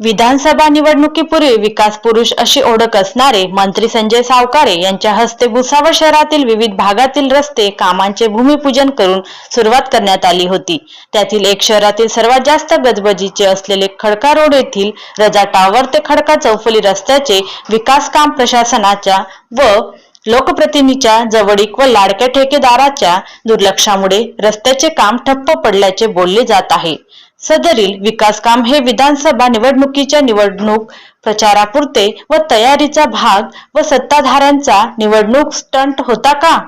विधानसभा निवडणुकीपूर्वी विकास पुरुष अशी ओळख असणारे मंत्री संजय सावकारे यांच्या हस्ते भुसावळ शहरातील विविध भागातील रस्ते कामांचे भूमिपूजन करून सुरुवात करण्यात आली होती. त्यातील एक शहरातील सर्वात जास्त गजबजीचे असलेले खडका रोड येथील रजा टावर ते खडका चौफुली रस्त्याचे विकास काम प्रशासनाच्या व लोकप्रतिनिधीच्या जवळीक व लाडक्या ठेकेदाराच्या दुर्लक्षामुळे रस्त्याचे काम ठप्प पडल्याचे बोलले जात आहे. सदरील विकास काम हे विधानसभा निवडणुकीच्या निवडणूक प्रचारापुरते व तयारीचा भाग व सत्ताधाऱ्यांचा निवडणूक स्टंट होता का?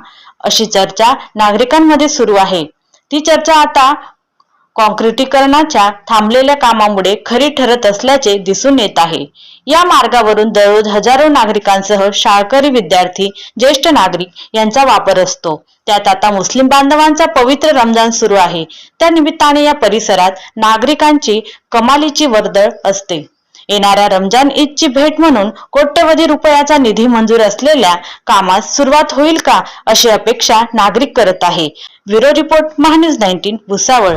अशी चर्चा नागरिकांमध्ये सुरू आहे. ती चर्चा आता कॉन्क्रिटीकरणाच्या थांबलेल्या कामामुळे खरी ठरत असल्याचे दिसून येत आहे. या मार्गावरून दररोज हजारो नागरिकांसह शाळकरी विद्यार्थी ज्येष्ठ नागरिक यांचा वापर असतो. त्यात आता मुस्लिम बांधवांचा पवित्र रमजान सुरू आहे. त्या निमित्ताने या परिसरात नागरिकांची कमालीची वर्दळ असते. येणाऱ्या रमजान ईदची भेट म्हणून कोट्यवधी रुपयाचा निधी मंजूर असलेल्या कामास सुरुवात होईल का अशी अपेक्षा नागरिक करत आहे. Bureau report Mahanews nineteen Bhusawal.